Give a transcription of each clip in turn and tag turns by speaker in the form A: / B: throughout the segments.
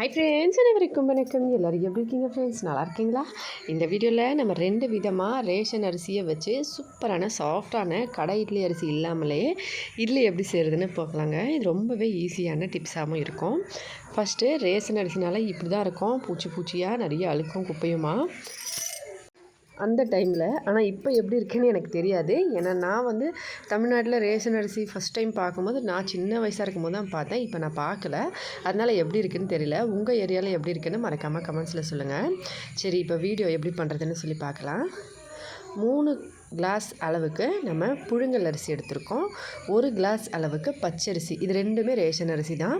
A: Hi friends அனைவருக்கும் வணக்கம். எல்லோரும் எப்படி இருக்கீங்க ஃப்ரெண்ட்ஸ் நல்லா இருக்கீங்களா? இந்த வீடியோவில் நம்ம ரெண்டு விதமாக ரேஷன் அரிசியை வச்சு சூப்பரான சாஃப்டான கடை இட்லி அரிசி இல்லாமலே இட்லி எப்படி செய்கிறதுன்னு பார்க்கலாங்க. இது ரொம்பவே ஈஸியான டிப்ஸாகவும் இருக்கும். ஃபஸ்ட்டு ரேஷன் அரிசினால இப்படி தான் இருக்கும். பூச்சி பூச்சியாக நிறைய அழுக்கும் குப்பையுமா? அந்த டைமில். ஆனால் இப்போ எப்படி இருக்குன்னு எனக்கு தெரியாது. ஏன்னா நான் வந்து தமிழ்நாட்டில் ரேஷன் அரிசி ஃபஸ்ட் டைம் பார்க்கும்போது நான் சின்ன வயசாக இருக்கும்போது தான் பார்த்தேன். இப்போ நான் பார்க்கல. அதனால் எப்படி இருக்குன்னு தெரியல. உங்கள் ஏரியாவில் எப்படி இருக்குன்னு மறக்காமல் கமெண்ட்ஸில் சொல்லுங்கள் சரி இப்போ வீடியோ எப்படி பண்ணுறதுன்னு சொல்லி பார்க்கலாம். மூணு கிளாஸ் அளவுக்கு நம்ம புழுங்கல் அரிசி எடுத்திருக்கோம். ஒரு கிளாஸ் அளவுக்கு பச்சரிசி இது ரெண்டுமே ரேஷன் அரிசி தான்.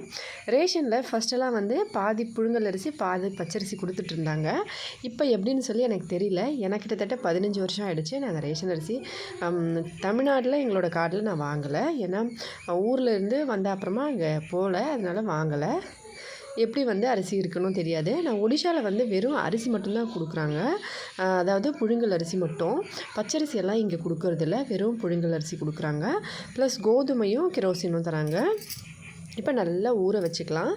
A: ரேஷனில் ஃபஸ்ட்டெல்லாம் வந்து பாதி புழுங்கல் அரிசி பாதி பச்சரிசி கொடுத்துட்டு இருந்தாங்க. இப்போ எப்படின்னு சொல்லி எனக்கு தெரியல. எனக்கு கிட்டத்தட்ட பதினஞ்சு வருஷம் ஆகிடுச்சு நாங்கள் ரேஷன் அரிசி தமிழ்நாட்டில் எங்களோட கார்டில் நான் வாங்கலை. ஏன்னா ஊரில் இருந்து வந்த அப்புறமா அங்கே போகல அதனால் வாங்கலை. எப்படி வந்து அரிசி இருக்கணும் தெரியாது. நான் ஒடிஷாவில் வந்து வெறும் அரிசி மட்டும்தான் கொடுக்குறாங்க. அதாவது புழுங்கல் அரிசி மட்டும். பச்சரிசி எல்லாம் இங்கே கொடுக்குறதில்ல. வெறும் புழுங்கல் அரிசி கொடுக்குறாங்க. ப்ளஸ் கோதுமையும் கிரோசினும் தராங்க. இப்போ நல்லா ஊற வச்சுக்கலாம்.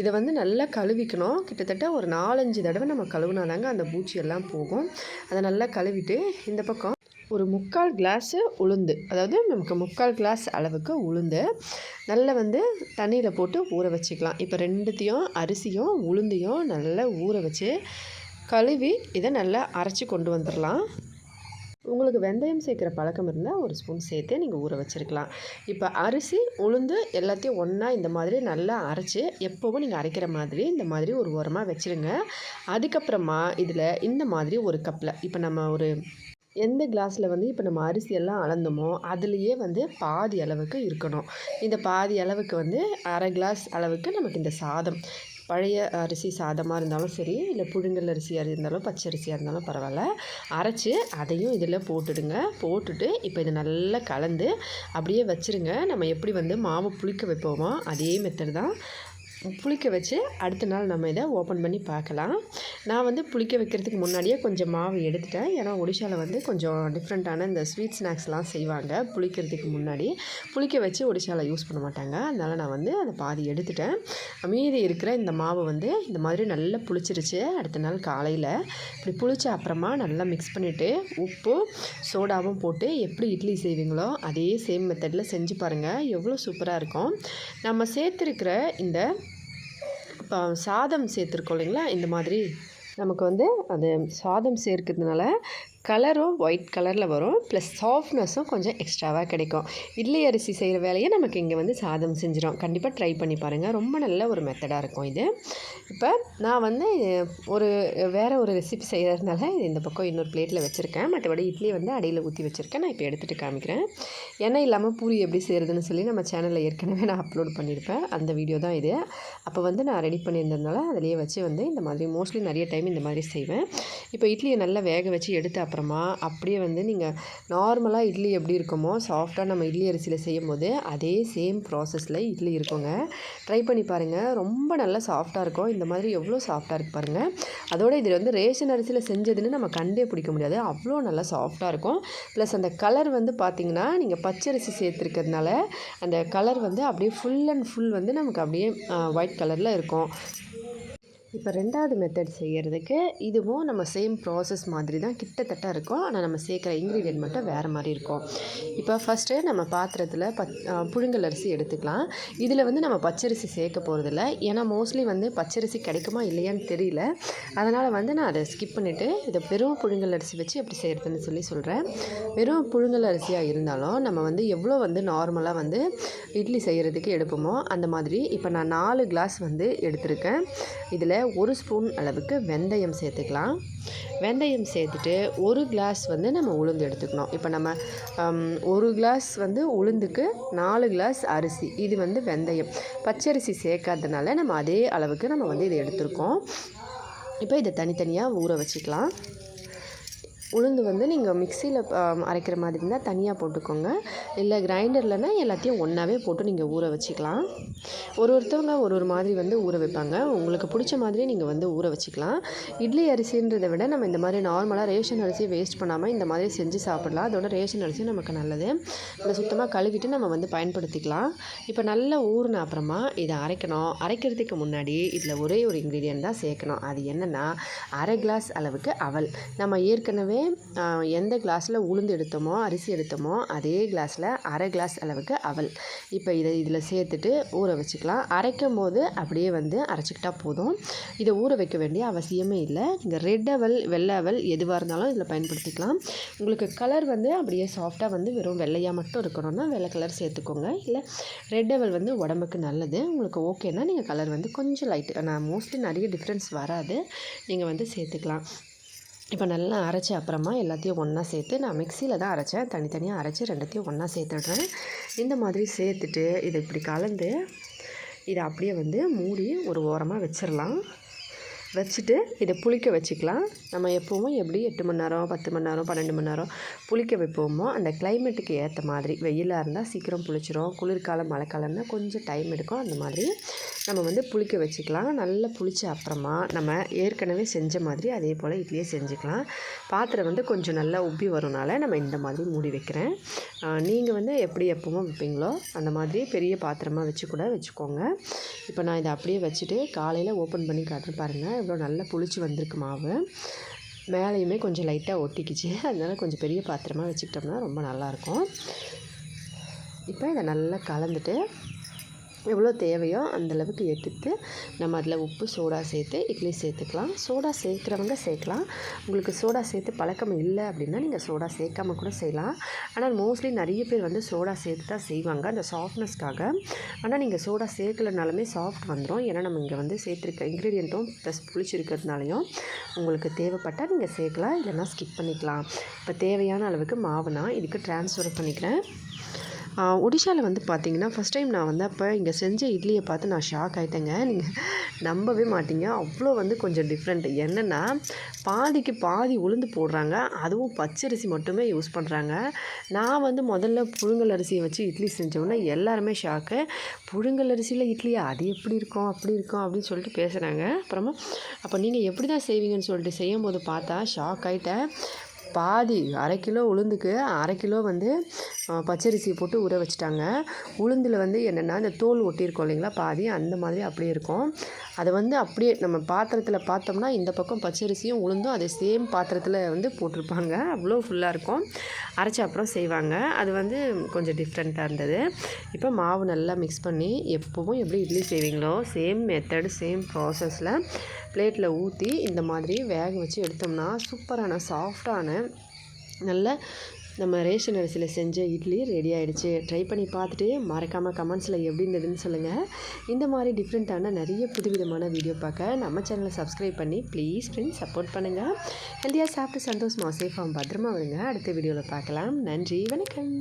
A: இதை வந்து நல்லா கழுவிக்கணும். கிட்டத்தட்ட ஒரு நாலஞ்சு தடவை நம்ம கழுவுனாதாங்க அந்த பூச்சியெல்லாம் போகும். அதை நல்லா கழுவிட்டு இந்த பக்கம் ஒரு முக்கால் கிளாஸு உளுந்து. அதாவது நமக்கு முக்கால் கிளாஸ் அளவுக்கு உளுந்து. நல்லா வந்து தண்ணியில் போட்டு ஊற வச்சுக்கலாம். இப்போ ரெண்டுத்தையும் அரிசியும் உளுந்தையும் நல்லா ஊற வச்சு கழுவி இதை நல்லா அரைச்சி கொண்டு வந்துடலாம் உங்களுக்கு வெந்தயம் சேர்க்குற பழக்கம் இருந்தால் ஒரு ஸ்பூன் சேர்த்து நீங்கள் ஊற வச்சுருக்கலாம். இப்போ அரிசி உளுந்து எல்லாத்தையும் ஒன்றா இந்த மாதிரி நல்லா அரைச்சி எப்போவும் நீங்கள் அரைக்கிற மாதிரி இந்த மாதிரி ஒரு உரமாக வச்சுருங்க. அதுக்கப்புறமா இதில் இந்த மாதிரி ஒரு கப்பில் இப்போ நம்ம ஒரு எந்த கிளாஸில் வந்து இப்போ நம்ம அரிசி எல்லாம் அளந்தோமோ அதுலேயே வந்து பாதி அளவுக்கு இருக்கணும். இந்த பாதி அளவுக்கு வந்து அரை கிளாஸ் அளவுக்கு நமக்கு இந்த சாதம். பழைய அரிசி சாதமாக இருந்தாலும் சரி இல்லை புழுங்கல் அரிசியாக இருந்தாலும் பச்சை அரிசியாக இருந்தாலும் பரவாயில்ல. அரைச்சி அதையும் இதில் போட்டுடுங்க. போட்டுட்டு இப்போ இதை நல்லா கலந்து அப்படியே வச்சுருங்க. நம்ம எப்படி வந்து மாவு புளிக்க வைப்போமோ அதே மெத்தட் தான் புளிக்க வச்சு அடுத்த நாள் நம்ம இதை ஓப்பன் பண்ணி பார்க்கலாம். நான் வந்து புளிக்க வைக்கிறதுக்கு முன்னாடியே கொஞ்சம் மாவு எடுத்துட்டேன். ஏன்னா ஒடிஷாவில் வந்து கொஞ்சம் டிஃப்ரெண்ட்டான இந்த ஸ்வீட் ஸ்நாக்ஸ்லாம் செய்வாங்க புளிக்கிறதுக்கு முன்னாடி. புளிக்க வச்சு ஒடிஷாவில் யூஸ் பண்ண மாட்டாங்க. அதனால் நான் வந்து அதை பாதி எடுத்துட்டேன். மீதி இருக்கிற இந்த மாவு வந்து இந்த மாதிரி நல்லா புளிச்சிருச்சு. அடுத்த நாள் காலையில் இப்படி புளிச்ச அப்புறமா நல்லா மிக்ஸ் பண்ணிவிட்டு உப்பு சோடாவும் போட்டு எப்படி இட்லி செய்வீங்களோ அதே சேம் மெத்தடில் செஞ்சு பாருங்கள் எவ்வளோ சூப்பராக இருக்கும். நம்ம சேர்த்துருக்கிற இந்த இப்போ சாதம் சேர்த்துருக்கோம் இல்லைங்களா? இந்த மாதிரி நமக்கு வந்து அது சாதம் சேர்க்கிறதுனால கலரும் ஒயிட் கலரில் வரும். ப்ளஸ் சாஃப்ட்னஸும் கொஞ்சம் எக்ஸ்ட்ராவாக கிடைக்கும். இட்லி அரிசி செய்கிற வேலையை நமக்கு இங்கே வந்து சாதம் செஞ்சிடும் கண்டிப்பாக ட்ரை பண்ணி பாருங்கள் ரொம்ப நல்ல ஒரு மெத்தடாக இருக்கும் இது. இப்போ நான் வந்து ஒரு வேறு ஒரு ரெசிபி செய்கிறதுனால இந்த பக்கம் இன்னொரு பிளேட்டில் வச்சுருக்கேன். மற்றபடி இட்லி வந்து அடியில் ஊற்றி வச்சுருக்கேன். நான் இப்போ எடுத்துகிட்டு காமிக்கிறேன். எண்ணெய் இல்லாமல் பூரி எப்படி செய்கிறதுன்னு சொல்லி நம்ம சேனலில் ஏற்கனவே நான் அப்லோட் பண்ணியிருப்பேன் அந்த வீடியோ தான் இது. அப்போ வந்து நான் ரெடி பண்ணியிருந்ததுனால அதிலேயே வச்சு வந்து இந்த மாதிரி மோஸ்ட்லி நிறைய டைம் இந்த மாதிரி செய்வேன். இப்போ இட்லியை நல்லா வேக வச்சு எடுத்து அப்போ அப்புறமா அப்படியே வந்து நீங்கள் நார்மலாக இட்லி எப்படி இருக்குமோ சாஃப்டாக நம்ம இட்லி அரிசியில் செய்யும் போது அதே சேம் ப்ராசஸில் இட்லி இருக்குங்க. ட்ரை பண்ணி பாருங்கள் ரொம்ப நல்லா சாஃப்டாக இருக்கும். இந்த மாதிரி எவ்வளோ சாஃப்டாக இருக்குது பாருங்கள் அதோடு இதில் வந்து ரேஷன் அரிசியில் செஞ்சதுன்னு நம்ம கண்டே பிடிக்க முடியாது. அவ்வளோ நல்லா சாஃப்டாக இருக்கும். ப்ளஸ் அந்த கலர் வந்து பார்த்திங்கன்னா நீங்கள் பச்சரிசி சேர்த்துருக்கிறதுனால அந்த கலர் வந்து அப்படியே ஃபுல் அண்ட் ஃபுல் வந்து நமக்கு அப்படியே ஒயிட் கலரில் இருக்கும். இப்போ ரெண்டாவது மெத்தட் செய்கிறதுக்கு இதுவும் நம்ம சேம் ப்ராசஸ் மாதிரி தான் கிட்டத்தட்ட இருக்கும். ஆனால் நம்ம சேர்க்குற இன்க்ரீடியன்ட் மட்டும் வேறு மாதிரி இருக்கும். இப்போ ஃபஸ்ட்டு நம்ம பாத்திரத்தில் பத் புழுங்கல் அரிசி எடுத்துக்கலாம். இதில் வந்து நம்ம பச்சரிசி சேர்க்க போகிறதில்ல ஏன்னா மோஸ்ட்லி வந்து பச்சரிசி கிடைக்குமா இல்லையான்னு தெரியல. அதனால் வந்து நான் அதை ஸ்கிப் பண்ணிவிட்டு இதை வெறும் புழுங்கல் அரிசி வச்சு எப்படி செய்கிறதுன்னு சொல்லி சொல்கிறேன் வெறும் புழுங்கல் அரிசியாக இருந்தாலும் நம்ம வந்து எவ்வளோ வந்து நார்மலாக வந்து இட்லி செய்கிறதுக்கு எடுப்போமோ அந்த மாதிரி இப்போ நான் நாலு கிளாஸ் வந்து எடுத்திருக்கேன். இதில் ஒரு ஸ்பூன் அளவுக்கு வெந்தயம் சேர்த்துக்கலாம். வெந்தயம் சேர்த்துட்டு ஒரு கிளாஸ் வந்து நம்ம உளுந்து எடுத்துக்கணும். இப்போ நம்ம ஒரு கிளாஸ் வந்து உளுந்துக்கு நாலு கிளாஸ் அரிசி. இது வந்து வெந்தயம். பச்சரிசி சேர்க்காததுனால நம்ம அதே அளவுக்கு நம்ம வந்து இதை எடுத்துருக்கோம். இப்போ இதை தனித்தனியாக ஊற வச்சுக்கலாம். உளுந்து வந்து நீங்கள் மிக்சியில் அரைக்கிற மாதிரி இருந்தால் தனியாக போட்டுக்கோங்க. இல்லை கிரைண்டர்லனா எல்லாத்தையும் ஒன்றாவே போட்டு நீங்கள் ஊற வச்சுக்கலாம். ஒரு ஒருத்தவங்க ஒரு ஒரு மாதிரி வந்து ஊற வைப்பாங்க. உங்களுக்கு பிடிச்ச மாதிரி நீங்கள் வந்து ஊற வச்சுக்கலாம். இட்லி அரிசின்றதை விட நம்ம இந்த மாதிரி நார்மலாக ரேஷன் அரிசியை வேஸ்ட் பண்ணாமல் இந்த மாதிரி செஞ்சு சாப்பிடலாம். அதோட ரேஷன் அரிசி நமக்கு நல்லது. இதை சுத்தமாக கழுவிட்டு நம்ம வந்து பயன்படுத்திக்கலாம். இப்போ நல்லா ஊறின அப்புறமா இதை அரைக்கணும். அரைக்கிறதுக்கு முன்னாடி இதில் ஒரே ஒரு இன்க்ரீடியன்ட் தான் சேர்க்கணும். அது என்னென்னா அரை கிளாஸ் அளவுக்கு அவல். நம்ம ஏற்கனவே எந்த கிளாஸில் உளுந்து எடுத்தோமோ அரிசி எடுத்தோமோ அதே கிளாஸில் அரை கிளாஸ் அளவுக்கு அவல். இப்போ இதை இதில் சேர்த்துட்டு ஊற வச்சுக்கலாம். அரைக்கும் போது அப்படியே வந்து அரைச்சிக்கிட்டா போதும். இதை ஊற வைக்க வேண்டிய அவசியமே இல்லை. நீங்கள் ரெட் அவல் வெள்ளை அவல் எதுவாக இருந்தாலும் இதில் பயன்படுத்திக்கலாம். உங்களுக்கு கலர் வந்து அப்படியே சாஃப்டாக வந்து வெறும் வெள்ளையாக மட்டும் இருக்கணும்னா வெள்ளை கலர் சேர்த்துக்கோங்க. இல்லை ரெட் அவல் வந்து உடம்புக்கு நல்லது. உங்களுக்கு ஓகேன்னா நீங்கள் கலர் வந்து கொஞ்சம் லைட்டு நான் மோஸ்ட்லி நிறைய டிஃப்ரென்ஸ் வராது. நீங்கள் வந்து சேர்த்துக்கலாம். இப்போ நல்லா அரைச்ச அப்புறமா எல்லாத்தையும் ஒன்றா சேர்த்து நான் மிக்சியில் தான் அரைச்சேன். தனித்தனியாக அரைச்சி ரெண்டுத்தையும் ஒன்றா சேர்த்துடுறேன். இந்த மாதிரி சேர்த்துட்டு இதை இப்படி கலந்து இதை அப்படியே வந்து மூடி ஒரு ஓரமாக வச்சிடலாம். வச்சுட்டு இதை புளிக்க வச்சுக்கலாம். நம்ம எப்போவும் எப்படி எட்டு மணி நேரம் பத்து மணி நேரம் பன்னெண்டு மணி நேரம் புளிக்க வைப்போமோ அந்த கிளைமேட்டுக்கு ஏற்ற மாதிரி வெயிலாக இருந்தால் சீக்கிரம் புளிச்சிரும். குளிர்காலம் மழைக்காலம்னா கொஞ்சம் டைம் எடுக்கும். அந்த மாதிரி நம்ம வந்து புளிக்க வச்சுக்கலாம். நல்லா புளிச்ச அப்புறமா நம்ம ஏற்கனவே செஞ்ச மாதிரி அதே போல் இட்லியே செஞ்சுக்கலாம். பாத்திரம் வந்து கொஞ்சம் நல்லா உப்பி வரும்னால நம்ம இந்த மாதிரி மூடி வைக்கிறேன். நீங்கள் வந்து எப்படி எப்பவும் வைப்பீங்களோ அந்த மாதிரி பெரிய பாத்திரமாக வச்சு கூட வச்சுக்கோங்க. இப்போ நான் இதை அப்படியே வச்சுட்டு காலையில் ஓப்பன் பண்ணி காட்டுறேன் பாருங்கள் இவ்வளோ நல்லா புளிச்சு வந்திருக்கு மாவு. மேலேயுமே கொஞ்சம் லைட்டாக ஒட்டிக்கிச்சு. அதனால் கொஞ்சம் பெரிய பாத்திரமாக வச்சுக்கிட்டோம்னா ரொம்ப நல்லாயிருக்கும். இப்போ இதை நல்லா கலந்துட்டு எவ்வளோ தேவையோ அந்தளவுக்கு எடுத்து நம்ம அதில் உப்பு சோடா சேர்த்து இட்லி சேர்த்துக்கலாம். சோடா சேர்க்குறவங்க சேர்க்கலாம். உங்களுக்கு சோடா சேர்த்து பழக்கம் இல்லை அப்படின்னா நீங்கள் சோடா சேர்க்காம கூட செய்யலாம். ஆனால் மோஸ்ட்லி நிறைய பேர் வந்து சோடா சேர்த்து தான் செய்வாங்க. அந்த சாஃப்ட்னஸ்க்காக. ஆனால் நீங்கள் சோடா சேர்க்கலனாலுமே சாஃப்ட் வந்துடும். ஏன்னா நம்ம இங்கே வந்து சேர்த்துருக்க இன்க்ரீடியண்ட்டும் ப்ளஸ் புளிச்சிருக்கிறதுனாலையும் உங்களுக்கு தேவைப்பட்டால் நீங்கள் சேர்க்கலாம். இல்லைன்னா ஸ்கிப் பண்ணிக்கலாம். இப்போ தேவையான அளவுக்கு மாவு நான் இதுக்கு ட்ரான்ஸ்ஃபர் பண்ணிக்கிறேன். ஒடிஷாவில் வந்து பார்த்திங்கன்னா ஃபஸ்ட் டைம் நான் வந்து அப்போ இங்கே செஞ்ச இட்லியை பார்த்து நான் ஷாக் ஆகிட்டேங்க நீங்கள் நம்பவே மாட்டீங்க. அவ்வளோ வந்து கொஞ்சம் டிஃப்ரெண்ட் என்னென்னா பாதிக்கு பாதி உளுந்து போடுறாங்க. அதுவும் பச்சரிசி மட்டுமே யூஸ் பண்ணுறாங்க நான் வந்து முதல்ல புழுங்கல் அரிசியை வச்சு இட்லி செஞ்சோன்னா எல்லாருமே ஷாக்கு புழுங்கல் அரிசியில் இட்லியா அது எப்படி இருக்கும் அப்படி இருக்கும் அப்படின்னு சொல்லிட்டு பேசுகிறாங்க அப்புறமா அப்போ நீங்கள் எப்படி தான் செய்வீங்கன்னு சொல்லிட்டு செய்யும் போது பார்த்தா ஷாக் ஆகிட்டேன் பாதி அரை கிலோ உளுந்துக்கு அரை கிலோ வந்து பச்சரிசி போட்டு ஊற வச்சுட்டாங்க. உளுந்தில் வந்து என்னென்னா இந்த தோல் ஒட்டியிருக்கோம் இல்லைங்களா பாதி? அந்த மாதிரி அப்படியே இருக்கும். அதை வந்து அப்படியே நம்ம பாத்திரத்தில் பார்த்தோம்னா இந்த பக்கம் பச்சரிசியும் உளுந்தும் அதே சேம் பாத்திரத்தில் வந்து போட்டிருப்பாங்க. அவ்வளோ ஃபுல்லாக இருக்கும். அரைச்ச அப்புறம் செய்வாங்க. அது வந்து கொஞ்சம் டிஃப்ரெண்ட்டாக இருந்தது. இப்போ மாவு நல்லா மிக்ஸ் பண்ணி எப்போவும் எப்படி இட்லி செய்வீங்களோ சேம் மெத்தடு சேம் ப்ராசஸில் பிளேட்டில் ஊற்றி இந்த மாதிரி வேக வச்சு எடுத்தோம்னா சூப்பரான சாஃப்டான நல்ல நம்ம ரேஷன் அரிசியில் செஞ்ச இட்லி ரெடி ஆகிடுச்சு ட்ரை பண்ணி பார்த்துட்டு மறக்காமல் கமெண்ட்ஸில் எப்படி இருந்ததுன்னு சொல்லுங்கள் இந்த மாதிரி டிஃப்ரெண்ட்டான நிறைய புதுவிதமான வீடியோ பார்க்க நம்ம சேனலை சப்ஸ்கிரைப் பண்ணி ப்ளீஸ் ஃப்ரெண்ட்ஸ் சப்போர்ட் பண்ணுங்கள் ஹெல்த்தியாக சாப்பிட்டு சந்தோஷமாக சேஃபாக பத்திரமா வருங்க அடுத்த வீடியோவில் பார்க்கலாம். நன்றி வணக்கம்.